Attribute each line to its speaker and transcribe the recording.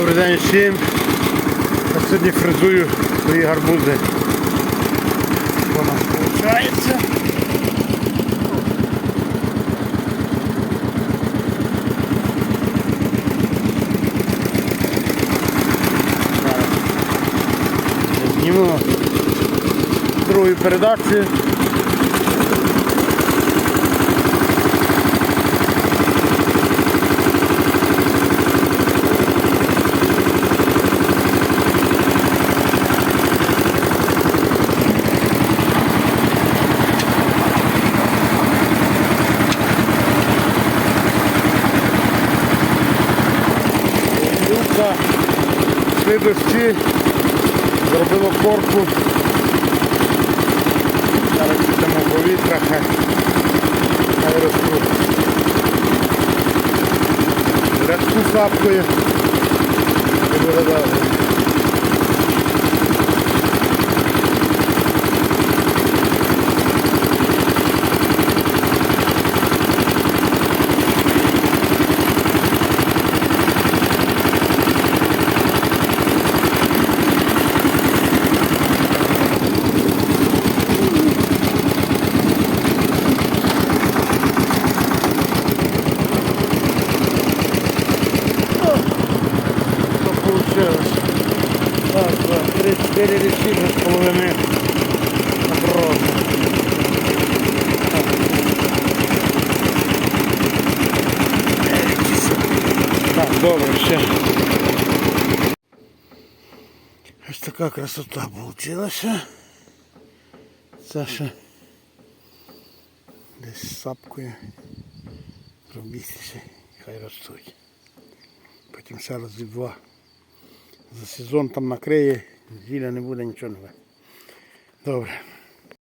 Speaker 1: Добрий день всім. Я сьогодні фрезую свої гарбузи. Що нас виходить? Знімемо другу передачу. Йшли дощі, зробило корку. Зараз підемо повітря, хай, ростуть. Рядку сапкою. І. Що получилось? Два, три, чотири лічильні з половини оброду. Так, добре, все. Ось така красота получилася. Це ще десь сапкою робітися, хай ростуть. Потім ще раз два. За сезон там накриє, зілля не буде нічого нове. Добре.